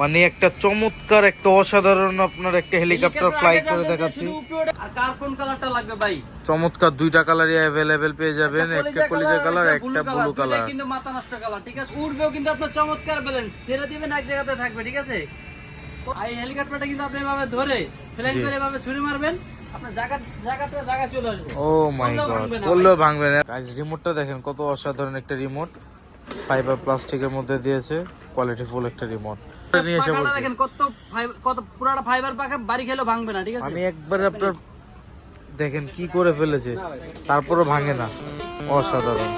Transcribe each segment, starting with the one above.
মানে একটা চমৎকার একটা অসাধারণ আপনার একটা হেলিকপ্টার ফ্লাই করে দেখাচ্ছি। আর কার কোন কালারটা লাগবে ভাই? চমৎকার দুইটা কালারই অ্যাভেলেবেল পেয়ে যাবেন একটা কলিজা কালার একটা ব্লু কালার কিন্তু মাথা নষ্ট কালার ঠিক আছে? উড়বেও কিন্তু আপনার চমৎকার ব্যালেন্স ছেড়ে দিবেন এক জায়গাতে থাকবে ঠিক আছে? আর এই হেলিকপ্টারটা কিন্তু আপনি এভাবে ধরে ফ্লাইং করে এভাবে ছুরি মারবেন ও মাই বললেও গড ভাঙবে বললেও ভাঙবে না। রিমোটটা দেখেন কত অসাধারণ একটা রিমোট ফাইবার প্লাস্টিকের মধ্যে দিয়েছে। কোয়ালিটি ফুল একটা রিমোট নিয়ে এসে বলছি। কত ফাইবার কত পুরাটা ফাইবার পাখা বাড়ি খেলে ভাঙবে না ঠিক আছে? আমি একবার আপনার দেখেন কি করে ফেলেছে তারপরও ভাঙে না। অসাধারণ।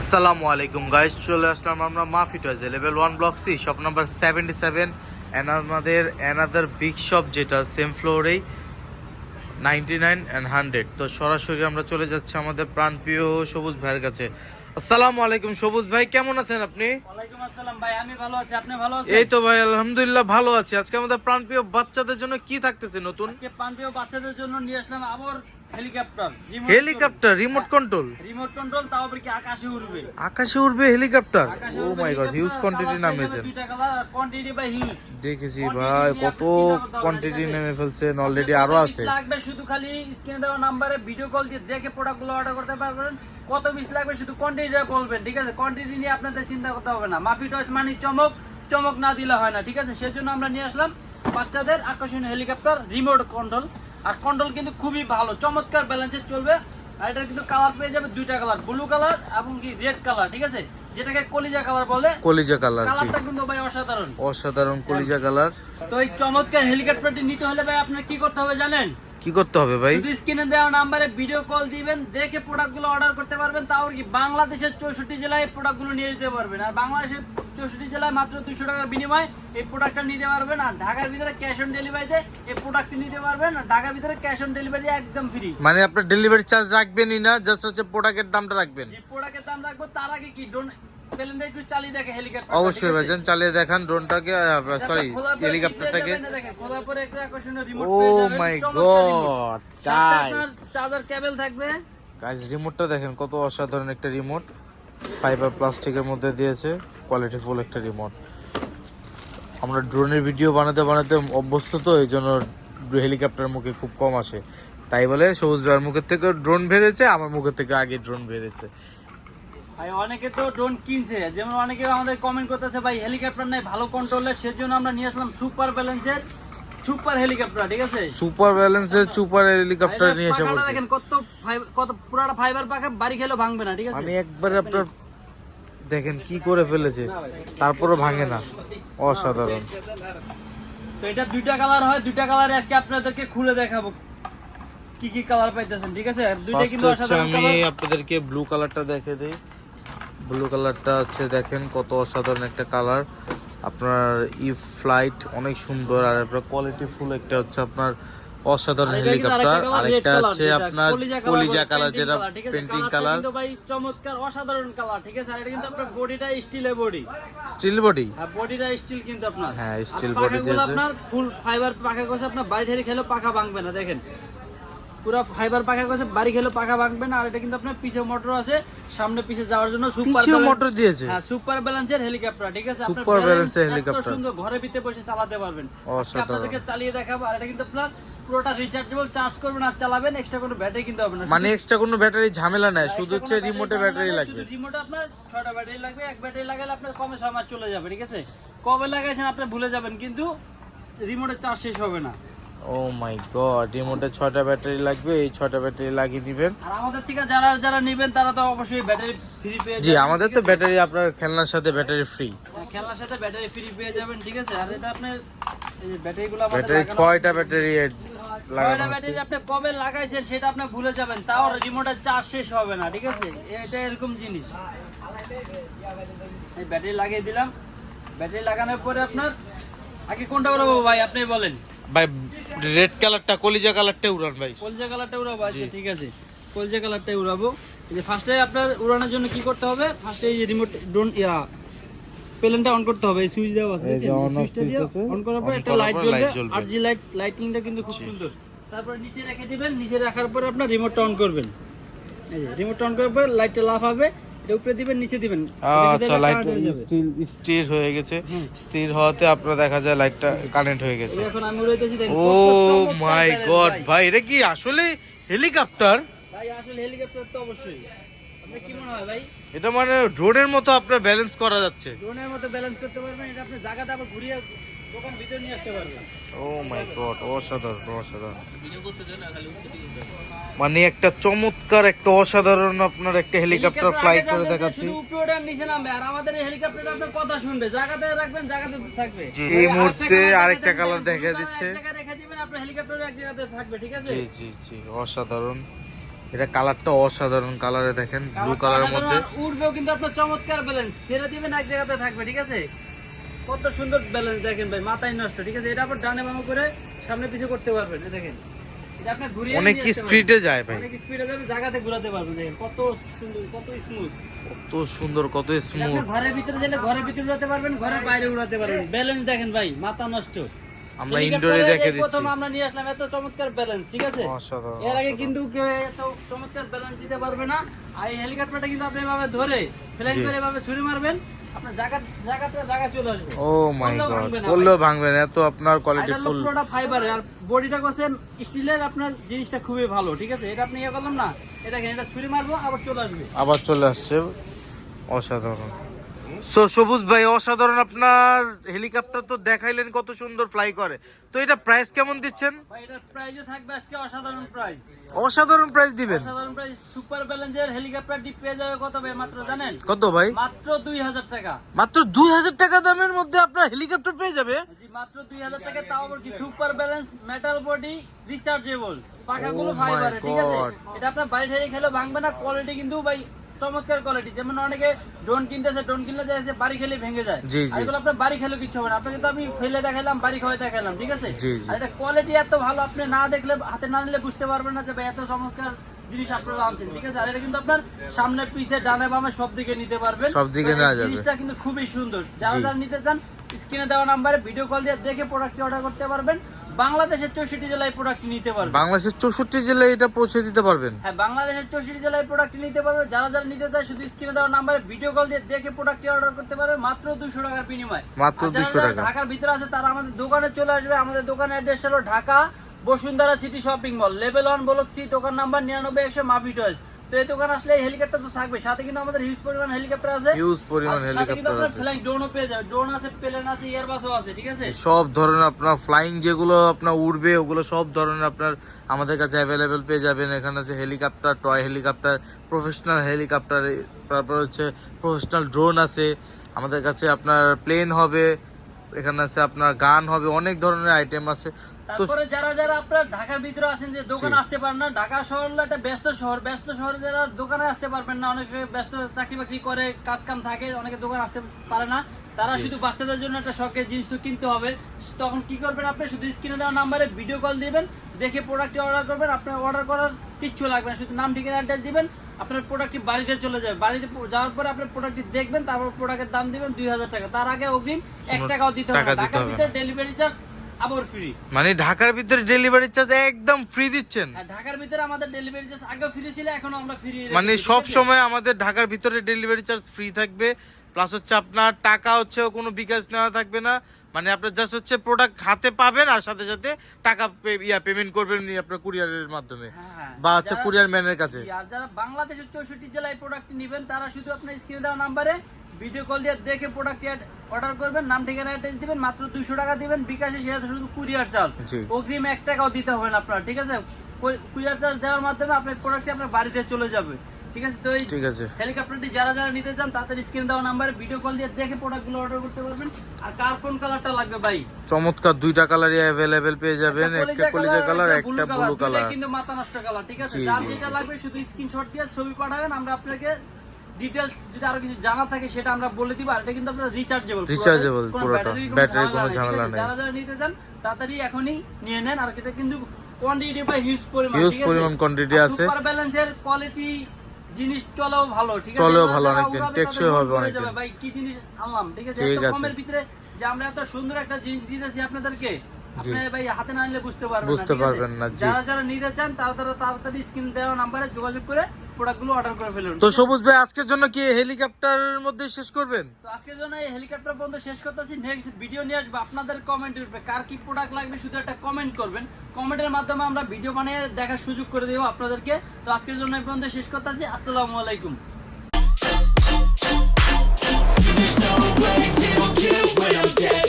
আসসালামু আলাইকুম গাইস চলে আসলাম আমরা Mafi টয়েজে level one block C shop number seventy seven আমাদের অ্যানাদার বিগ শপ যেটা সেম ফ্লোরেই নাইনটি নাইন অ্যান্ড হান্ড্রেড তো সরাসরি আমরা চলে যাচ্ছি আমাদের প্রাণপ্রিয় সবুজ ভাইয়ের কাছে। আসসালামু আলাইকুম সবুজ ভাই কেমন আছেন আপনি? ওয়ালাইকুম আসসালাম ভাই আমি ভালো আছি আপনি ভালো আছেন? এই তো ভাই আলহামদুলিল্লাহ ভালো আছি। আজকে আমাদের প্রাণপ্রিয় বাচ্চাদের জন্য কি থাকতেছে নতুন? আজকে পান্ডিও বাচ্চাদের জন্য নিয়ে আসলাম আবার helicopter helicopter remote control remote control তাও আবার কি আকাশে উড়বে? আকাশে উড়বে helicopter? O my god huge quantity নামিয়েছেন বাই হিউজ দেখেছি ভাই কত কোয়ান্টিটি নেমে ফেলছেন অলরেডি আরও আছে। লাগবে শুধু খালি স্ক্রিনে দেওয়া নাম্বারে ভিডিও কল দিয়ে দেখে প্রোডাক্টগুলো অর্ডার করতে পারবেন। কত পিস লাগবে শুধু কোয়ান্টিটিটা বলবেন ঠিক আছে? কোয়ান্টিটি নিয়ে আপনাদের চিন্তা করতে হবে না। মাপি টয়েস মানে চমক চমক না দিলে হয় না ঠিক আছে? সেজন্য আমরা নিয়ে আসলাম বাচ্চাদের আকর্ষণীয় হেলিকপ্টার রিমোট কন্ট্রোল আর কন্ট্রোল কিন্তু খুবই ভালো চমৎকার ব্যালেন্সে চলবে। আর এটা কিন্তু কালার পেয়ে যাবে দুইটা কালার ব্লু কালার এবং কি রেড কালার ঠিক আছে? যেটাকে কলিজা কালার বলে। কলিজা কালার কালারটা কিন্তু ভাই অসাধারণ। অসাধারণ কলিজা কালার তো এই চমৎকার হেলিকপ্টারটি নিতে হলে ভাই আপনার কি করতে হবে জানেন? কি করতে হবে ভাই? শুধু স্ক্রিনে দেওয়া নাম্বারে ভিডিও কল দিবেন দেখে প্রোডাক্টগুলো অর্ডার করতে পারবেন তাও কি বাংলাদেশের চৌষট্টি জেলায় প্রোডাক্টগুলো নিয়ে যেতে পারবেন। আর বাংলাদেশের চৌষট্টি জেলায় মাত্র দুশো টাকার বিনিময়ে এই প্রোডাক্টটা নিতে পারবেন। আর ঢাকার ভিতরে ক্যাশ অন ডেলিভারিতে এই প্রোডাক্টটি নিতে পারবেন। আর ঢাকার ভিতরে ক্যাশ অন ডেলিভারি একদম ফ্রি মানে আপনার ডেলিভারি চার্জ রাখবেনই না জাস্ট হচ্ছে প্রোডাক্টের দামটা রাখবেন। যে প্রোডাক্টের দাম রাখব তার আগে কি ডোন প্লেনটা একটু চালিয়ে দেখে হেলিকপ্টার অবশ্যই ভাইজান চালিয়ে দেখান ড্রোনটাকে সরি হেলিকপ্টারটাকে ও my god guys charger cable থাকবে। গাইস রিমোটটা দেখেন কত অসাধারণ একটা রিমোট ফাইবার প্লাস্টিকের মধ্যে দিয়েছে কোয়ালিটি ফুল একটা রিমোট আমরা ড্রোনের ভিডিও বানাতে বানাতে অভ্যস্ত তো, এই জন্য হেলিকপ্টার মুখে খুব কম আসে। তাই বলে সবুজ ভাইয়ের মুখের থেকে ড্রোন বেড়েছে, আমার মুখের থেকে আগে ড্রোন বেড়েছে। ভাই, অনেকে তো ড্রোন কিনছে। যেমন অনেকে আমাদের কমেন্ট করতেছে, ভাই হেলিকপ্টার নাই, ভালো কন্ট্রোলের সেজন্য আমরা নিয়ে আসলাম সুপার ব্যালেন্সের সুপার হেলিকপ্টার ঠিক আছে? সুপার ব্যালেন্সের সুপার হেলিকপ্টার নিয়ে এসে পাখাটা দেখেন কত কত পুরাটা ফাইবার পাখা বাড়ি খেলেও ভাঙবে না ঠিক আছে? আমি একবার আপনার দেখেন কি করে ফেলেছে তারপরও ভাঙে না। অসাধারণ। তো এটা দুইটা কালার হয় দুইটা কালার আজকে আপনাদেরকে খুলে দেখাবো। কি কি কালার পাইতেছেন ঠিক আছে? দুইটা কিন্তু অসাধারণ আমি আপনাদেরকে ব্লু কালারটা দেখে দিই। ব্লু কালারটা হচ্ছে দেখেন কত অসাধারণ একটা কালার আপনার ই ফ্লাইট অনেক সুন্দর আর আপনার কোয়ালিটি ফুল একটা হচ্ছে আপনার অসাধারণ হেলিকপ্টার আরেকটা আর একটা colour হচ্ছে আপনার কলিজা কালার যেটা পেন্টিং কালার ভাই চমৎকার অসাধারণ কালার ঠিক আছে? আর এটা কিন্তু আপনার বডিটা স্টিলের বডি স্টিল বডি আর বডিটা স্টিল কিন্তু আপনার। হ্যাঁ, স্টিল বডি দিয়েছে। আপনার ফুল ফাইবার পাখা করছে আপনার ঠেলে খেলেও পাখা ভাঙবে না দেখেন। পুরো ফাইবার পাখা বাড়ি খেলেও পাখা ভাঙবে না। আর এটা কিন্তু আপনার পিছে মোটর আছে সামনে পিছে যাওয়ার জন্য সুপার মোটর দিয়েছে। হ্যাঁ সুপার ব্যালেন্সের হেলিকপ্টার ঠিক আছে? আপনার এর এত helicopter। সুন্দর ঘরে ভিতরে বসে চালাতে পারবেন। আজকে আপনাদেরকে চালিয়ে দেখাবো আর এটা কিন্তু আপনার পুরোটা রিচার্জেবল চার্জ করবেন আর চালাবেন এক্সট্রা কোনো ব্যাটারি কিনতে হবে না। মানে এক্সট্রা কোনো ব্যাটারি ঝামেলা নাই শুধু হচ্ছে রিমোটে ব্যাটারি লাগবে। রিমোটে আপনার ব্যাটারি লাগবে এক ব্যাটারি লাগালে আপনার কমে মাস চলে যাবে ঠিক আছে? কবে লাগাইছেন আপনি ভুলে যাবেন কিন্তু রিমোটের চার্জ শেষ হবে না। ও মাই গড রিমোটে ছয়টা ব্যাটারি লাগবে এই ছয়টা ব্যাটারি লাগিয়ে দিবেন। আর আমাদের থেকে যারা যারা নেবেন তারা তো অবশ্যই ব্যাটারি ফ্রি পেয়ে জি আমাদের তো ব্যাটারি আপনার খেলনার সাথে ব্যাটারি ফ্রি হ্যাঁ, খেলনার সাথে ব্যাটারি ফ্রি পেয়ে যাবেন ঠিক আছে? আর এটা আপনার ব্যাটারিগুলো ব্যাটারি ছয়টা ব্যাটারি লাগানো ব্যাটারি আপনি কবে লাগাইছেন সেটা আপনি ভুলে যাবেন তাও রিমোটের চার্জ শেষ হবে না ঠিক আছে? এটা এরকম জিনিস। এই ব্যাটারি লাগিয়ে দিলাম। ব্যাটারি লাগানোর পরে আপনার আগে কোনটা উড়াবো ভাই আপনি বলেন। ভাই রেড কালারটা কলিজা কালারটা উড়ান ভাই। কলজা কালারটা উড়াবো আচ্ছা ঠিক আছে। কলজা কালারটাই উড়াবো। এই যে ফার্স্টে আপনার উড়ানোর জন্য কি করতে হবে? ফার্স্টে এই যে রিমোট ড্রোন ইয়া প্লেনটা অন করতে হবে এই সুইচ দেওয়া আছে সুইচটা দিয়ে অন করার পর একটা লাইট জ্বলবে। আর জি লাইট লাইটিংটা কিন্তু খুব সুন্দর। তারপর নিচে রেখে দিবেন নিচে রাখার পরে আপনার রিমোটটা অন করবেন। এই যে রিমোটটা অন করার পর লাইটটা লাফ হবে এটা উপরে দিবেন নিচে দিবেন। আচ্ছা লাইট স্টিল স্থির হয়ে গেছে। স্থির হওয়াতে আপনার দেখা যায় লাইটটা কানেক্ট হয়ে গেছে। এখন আমি উড়াইতেছি ও মাই গড ভাই। এটা কি আসলে হেলিকপ্টার ভাই আসলে হেলিকপ্টার তো অবশ্যই। এটা মানে ড্রোনের মতো আপনার ব্যালেন্স করা যাচ্ছে। ড্রোনের মতো ব্যালেন্স করতে পারবেন এটা আপনি জায়গাতে আবার ঘুরিয়ে ও মাই গড অসাধারণ অসাধারণ। মানে একটা চমৎকার একটা অসাধারণ আপনার একটা হেলিকপ্টার ফ্লাই করে দেখাচ্ছি। এই মুহূর্তে আরেকটা কালার দেখা দিচ্ছে। জি জি জি অসাধারণ। এটা কালারটা অসাধারণ কালারে দেখেন ব্লু কালারের মধ্যে। আর উড়বেও কিন্তু আপনার চমৎকার ব্যালেন্স ছেড়ে দিবেন এক জায়গাতে থাকবে ঠিক আছে? কত সুন্দর ব্যালেন্স দেখেন ভাই মাথায় নষ্ট ঠিক আছে? এটা আবার ডানে বামে করে সামনে পিছু করতে পারবেন দেখেন। এটা আপনি ঘুরিয়ে অনেক নিয়ে আসতে পারবেন। স্পিডে যায় ভাই। অনেক স্পিডে যাবে জায়গাতে ঘোরাতে পারবেন দেখেন। কত সুন্দর কত স্মুথ কত সুন্দর কত স্মুথ ঘরের ভিতরে গেলে ঘরের ভিতরে উড়াতে পারবেন ঘরের বাইরে উড়াতে পারবেন। ব্যালেন্স দেখেন ভাই মাথা নষ্ট। আমরা ইনডোরে দেখে এই প্রথম আমরা নিয়ে আসলাম এত চমৎকার ব্যালেন্স ঠিক আছে? এর আগে কিন্তু কেউ এত চমৎকার ব্যালেন্স দিতে পারবে না। আর এই হেলিকপ্টারটা কিন্তু আপনি এভাবে ধরে ফ্লাইং করে এভাবে ছুরি মারবেন। ও মাই করলেও গড না করলেও ভাঙবে না এত আপনার কোয়ালিটি এটা হলো ফুল পুরোটা ফাইবারের আর বডিটা স্টিলের আপনার জিনিসটা খুবই ভালো ঠিক আছে? এটা আপনি ইয়ে করলাম না। এটা এটা ছুরি মারবো আবার চলে আসবে। আবার চলে আসছে। অসাধারণ। সো সবুজ ভাই অসাধারণ আপনার হেলিকপ্টার তো দেখাইলেন কত সুন্দর ফ্লাই করে। তো এটা প্রাইস কেমন দিচ্ছেন? ভাই এটার থাকবে আজকে অসাধারণ প্রাইস অসাধারণ প্রাইস দিবেন। অসাধারণ প্রাইস সুপার ব্যালেন্সের হেলিকপ্টারটি পেয়ে যাবে কত ভাই মাত্র জানেন? কত ভাই? মাত্র দুই হাজার টাকা। মাত্র দুই হাজার টাকা দামের মধ্যে আপনার হেলিকপ্টার পেয়ে যাবে? জি, মাত্র দুই হাজার টাকা তাও আবার কি super balance metal body rechargeable পাখাগুলো Oh ফাইবারের ঠিক আছে? এটা আপনার ঠেলে খেলেও ভাঙবে না কোয়ালিটি কিন্তু ভাই চমৎকার কোয়ালিটি যেমন অনেকে ড্রোন কিনতেছে ড্রোন কিনলে যাচ্ছে বাড়ি খেলে ভেঙে যায়। এগুলো আপনার বাড়ি খেলে কিছু হবে না আপনাকে তো আমি ফেলে দেখালাম বাড়ি খাওয়াই দেখালাম ঠিক আছে। আর এটা কোয়ালিটি এত ভালো আপনি না দেখলে হাতে না নিলে বুঝতে পারবেন না যে ভাই এত চমৎকার জিনিস আপনারা আনছেন ঠিক আছে আর এটা কিন্তু আপনার সামনে পিছে ডানে বামে সব দিকে নিতে পারবেন সব দিকে নেওয়া যাবে। জিনিসটা কিন্তু খুবই সুন্দর যারা। যারা নিতে চান স্ক্রিনে দেওয়া নাম্বারে ভিডিও কল দিয়ে দেখে প্রোডাক্টটি অর্ডার করতে পারবেন বাংলাদেশের চৌষট্টি জেলায় প্রোডাক্টটি নিতে পারবেন বাংলাদেশের চৌষট্টি জেলায় এটা পৌঁছে দিতে পারবেন। হ্যাঁ বাংলাদেশের চৌষট্টি জেলায় প্রোডাক্টটি নিতে পারবে। যারা যারা নিতে চায় শুধু স্ক্রিনে দেওয়া নাম্বারে ভিডিও কল দিয়ে দেখে প্রোডাক্টটি অর্ডার করতে পারবে মাত্র দুশো টাকার বিনিময়। মাত্র যারা টাকা। ঢাকার ভিতরে আছে তারা আমাদের দোকানে চলে আসবে। আমাদের দোকানের অ্যাড্রেস হলো Dhaka Bashundhara city shopping mall level one block C দোকান নাম্বার নিরানব্বই একশো মাফি টয়েস তো এই দোকান আসলে হেলিকপ্টার তো থাকবে। সাথে কিন্তু আমাদের হিউজ পরিমাণ হেলিকপ্টার আছে। হিউজ পরিমাণ আর সাথে কিন্তু হেলিকপ্টার আছে। ফ্লাইং ড্রোনও পেয়ে যাবে। ড্রোন আছে প্লেন আছে এয়ারবাসও আছে ঠিক আছে? সব ধরনের আপনার ফ্লাইং যেগুলো আপনার উড়বে ওগুলো সব ধরনের আপনার আমাদের কাছে অ্যাভেলেবেল পেয়ে যাবেন। এখানে আছে helicopter toy helicopter professional helicopter তারপর হচ্ছে প্রফেশনাল ড্রোন আছে। আমাদের কাছে আপনার প্লেন হবে এখানে আছে আপনার গান হবে অনেক ধরনের আইটেম আছে। তারপরে যারা যারা আপনার ঢাকার ভিতরে আছেন যে দোকানে আসতে পারেন না ঢাকা শহর একটা ব্যস্ত শহর ব্যস্ত শহরে যারা দোকানে আসতে পারবেন না অনেকে ব্যস্ত চাকরি বাকরি করে কাজ কাম থাকে অনেকে দোকান আসতে পারে না তারা শুধু বাচ্চাদের জন্য একটা শখের জিনিস তো কিনতে হবে। তখন কি করবেন আপনি? শুধু স্ক্রিনে দেওয়া নাম্বারে ভিডিও কল দিবেন দেখে প্রোডাক্টটি অর্ডার করবেন আপনার অর্ডার করার কিচ্ছু লাগবে না শুধু নাম ঠিকানা অ্যাড্রেস দিবেন আপনার প্রোডাক্টটি বাড়িতে চলে যাবে। বাড়িতে যাওয়ার পরে আপনার প্রোডাক্টটি দেখবেন তারপর প্রোডাক্টের দাম দিবেন দুই হাজার টাকা। তার আগে অগ্রিম এক টাকাও দিতে হবে ঢাকার। ভিতরে ডেলিভারি চার্জ আবার ফ্রি মানে ঢাকার ভিতরে ডেলিভারি চার্জ একদম ফ্রি দিচ্ছেন। আর ঢাকার ভিতরে আমাদের ডেলিভারি চার্জ আগে ফ্রি ছিল এখনও আমরা ফ্রি মানে সব সময় আমাদের ঢাকার ভিতরে ডেলিভারি চার্জ ফ্রি থাকবে। প্লাস হচ্ছে আপনার টাকা হচ্ছে কোনো বিকাশ নেওয়া থাকবে না। মানে আপনার জাস্ট হচ্ছে প্রোডাক্ট হাতে পাবেন আর সাথে সাথে টাকা ইয়া পেমেন্ট করবেন আপনার কুরিয়ারের মাধ্যমে হ্যাঁ, বা হচ্ছে কুরিয়ার ম্যানের কাছে। আর যারা বাংলাদেশের চৌষট্টি জেলায় প্রোডাক্ট নেবেন তারা শুধু আপনার স্ক্রিনে দেওয়া নাম্বারে ভিডিও কল দিয়ে দেখে প্রোডাক্ট অর্ডার করবেন নাম ঠিকানা অ্যাড্রেস দিবেন মাত্র দুশো টাকা দিবেন বিকাশে সেটা শুধু কুরিয়ার চার্জ। অগ্রিম এক টাকাও দিতে হবে না আপনার ঠিক আছে? কুরিয়ার চার্জ দেওয়ার মাধ্যমে আপনার প্রোডাক্টটি আপনার বাড়িতে চলে যাবে। ঠিক আছে তো এই ঠিক আছে। হেলিকপ্টারটি যারা যারা নিতে চান তাদের স্ক্রিন দেওয়া নাম্বারে ভিডিও কল দিয়ে দেখে প্রোডাক্টগুলো অর্ডার করতে পারবেন। আর কার কোন কালারটা লাগবে ভাই? চমৎকার দুইটা কালারই অ্যাভেলেবেল পেয়ে যাবেন একটা কলিজা কালার একটা ব্লু কালার কিন্তু মাথা নষ্ট কালার ঠিক আছে? যার যেটা লাগবে শুধু স্ক্রিনশট দিয়ে ছবি পাঠাবেন। আমরা আপনাকে ডিটেলস যদি আরও কিছু জানা থাকে সেটা আমরা বলে দিব। আর এটা কিন্তু আপনার রিচার্জেবল Rechargeable পুরোটা। Battery কোনো ঝামেলা নেই। যারা যারা নিতে চান তাড়াতাড়ি এখনই নিয়ে নেন। আর এটা কিন্তু কোয়ান্টিটি বা হিউজ পরিমাণ আছে? পরিমাণ আর আছে। সুপার ব্যালেন্সের কোয়ালিটি জিনিস চলেও ভালো ঠিক আছে? চলেও ভালো অনেকদিন, টেকসই হবে অনেকদিন। ভাই কি জিনিস আনলাম ঠিক আছে? এত কমের ভিতরে যে আমরা এত সুন্দর একটা জিনিস দিতেছি আপনাদেরকে আপনি ভাই হাতে না নিলে বুঝতে পারবেন বুঝতে পারবেন না, যারা যারা নিতে চান তারা তারা তাড়াতাড়ি স্ক্রিন দেওয়া নাম্বারে যোগাযোগ করে প্রোডাক্টগুলো অর্ডার করে ফেলুন। তো সবুজ ভাই আজকের জন্য কি হেলিকপ্টারের মধ্যে শেষ করবেন? তো আজকের জন্য এই হেলিকপ্টার পর্যন্ত শেষ করতেছি। নেক্সট ভিডিও নিয়ে আসব আপনাদের কমেন্টের উপরে। কার কি প্রোডাক্ট লাগবে শুধু একটা কমেন্ট করবেন। কমেন্টের মাধ্যমে আমরা ভিডিও বানিয়ে দেখার সুযোগ করে দেবো আপনাদেরকে। তো আজকের জন্য এই পর্যন্ত শেষ করতেছি। আসসালামু আলাইকুম। There's no way